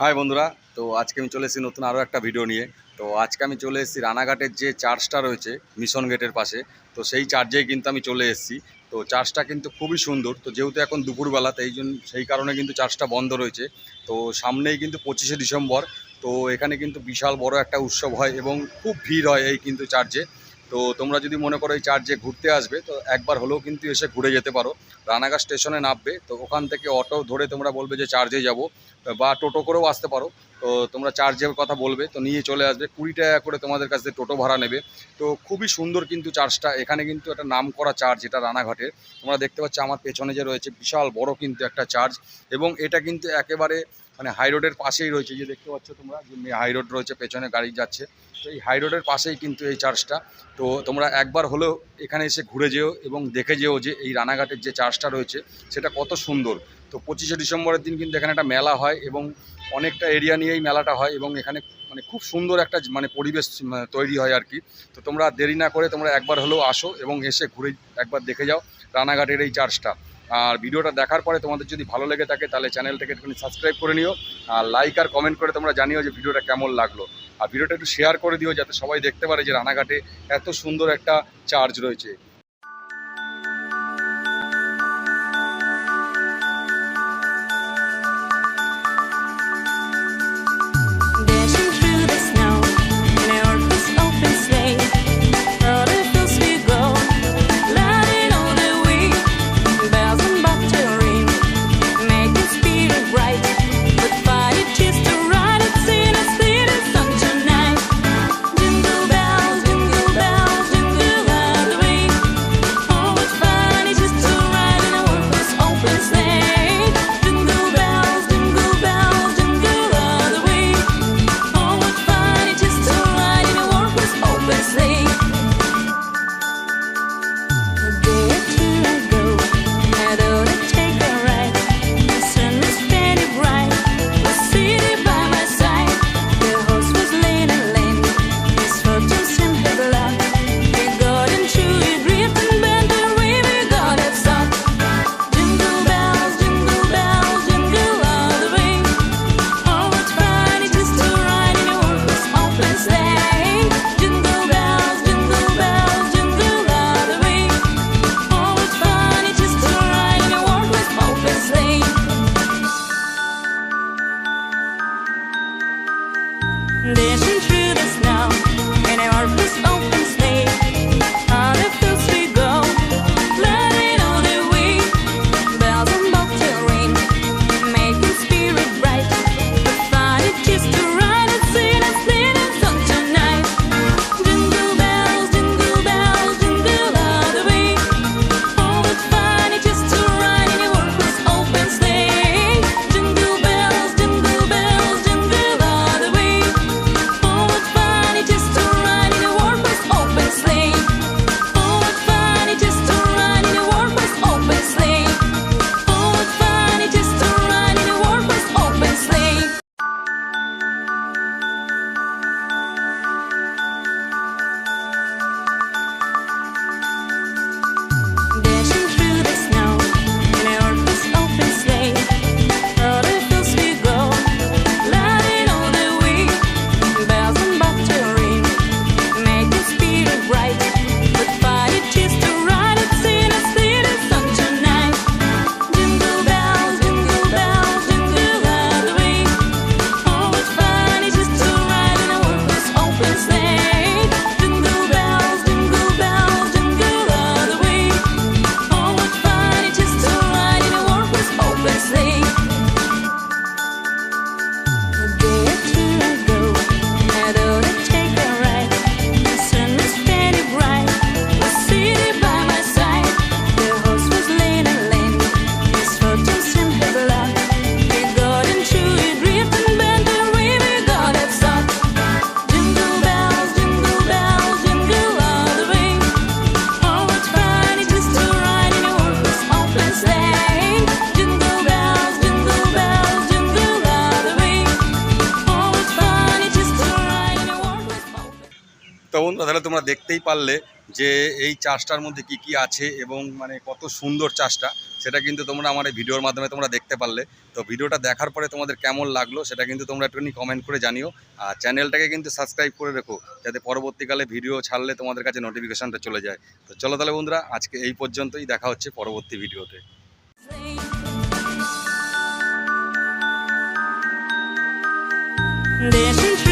High বন্ধুরা, তো আজকে আমি চলে এসেছি নতুন আরও একটা ভিডিও নিয়ে। তো আজকে আমি চলে এসেছি রানাঘাটের যে চার্চটা রয়েছে মিশন গেটের পাশে, তো সেই চার্চেই কিন্তু আমি চলে এসেছি। তো চার্চটা কিন্তু খুবই সুন্দর, তো যেহেতু এখন দুপুরবেলা তাই জন্য, সেই কারণে কিন্তু চার্চটা বন্ধ রয়েছে। তো সামনেই কিন্তু পঁচিশে ডিসেম্বর, তো এখানে কিন্তু বিশাল বড় একটা উৎসব হয় এবং খুব ভিড় হয় এই কিন্তু চার্চে তো তোমরা যদি মনে করো এই চার্চে ঘুরতে আসবে, তো একবার হলেও কিন্তু এসে ঘুরে যেতে পারো। রানাঘাট স্টেশনে নামবে, তো ওখান থেকে অটো ধরে তোমরা বলবে যে চার্জে যাব, বা টোটো করেও আসতে পারো। তো তোমরা চার্জের কথা বলবে, তো নিয়ে চলে আসবে। কুড়ি টাকা করে তোমাদের কাছ টোটো ভাড়া নেবে। তো খুবই সুন্দর কিন্তু চার্জটা, এখানে কিন্তু একটা নাম করা চার্জ, এটা রানাঘাটের তোমরা দেখতে পাচ্ছ আমার পেছনে যে রয়েছে বিশাল বড় কিন্তু একটা চার্জ, এবং এটা কিন্তু একেবারে মানে হাই রোডের পাশেই রয়েছে যে দেখতে পাচ্ছ তোমরা, যে হাই রোড রয়েছে, পেছনে গাড়ি যাচ্ছে। তো এই হাই রোডের পাশেই কিন্তু এই চার্জটা তো তোমরা একবার হলেও এখানে এসে ঘুরে যেও এবং দেখে যেও যে এই রানাঘাটের যে চার্জটা রয়েছে, সেটা কত সুন্দর। তো পঁচিশে ডিসেম্বরের দিন কিন্তু এখানে একটা মেলা হয় এবং অনেকটা এরিয়া নিয়েই মেলাটা হয় এবং এখানে মানে খুব সুন্দর একটা মানে পরিবেশ তৈরি হয় আর কি। তো তোমরা দেরি না করে তোমরা একবার হলেও আসো এবং এসে ঘুরে একবার দেখে যাও রানাঘাটের এই চার্জটা আর ভিডিওটা দেখার পরে তোমাদের যদি ভালো লেগে থাকে, তাহলে চ্যানেলটাকে একটুখানি সাবস্ক্রাইব করে নিও আর লাইক আর কমেন্ট করে তোমরা জানিও যে ভিডিওটা কেমন লাগল। আর ভিডিওটা একটু শেয়ার করে দিও, যাতে সবাই দেখতে পারে যে রানাঘাটে এত সুন্দর একটা চার্জ রয়েছে। fashion বন্ধুরা তাহলে তোমরা দেখতেই পারলে যে এই চাষটার মধ্যে কি কি আছে এবং মানে কত সুন্দর চাষটা, সেটা কিন্তু তোমরা আমার এই ভিডিওর মাধ্যমে তোমরা দেখতে পারলে। তো ভিডিওটা দেখার পরে তোমাদের কেমন লাগল, সেটা কিন্তু তোমরা একটুখানি কমেন্ট করে জানিও। আর চ্যানেলটাকে কিন্তু সাবস্ক্রাইব করে রেখো, যাতে পরবর্তীকালে ভিডিও ছাড়লে তোমাদের কাছে নোটিফিকেশনটা চলে যায়। তো চলো তাহলে বন্ধুরা, আজকে এই পর্যন্তই, দেখা হচ্ছে পরবর্তী ভিডিওতে। through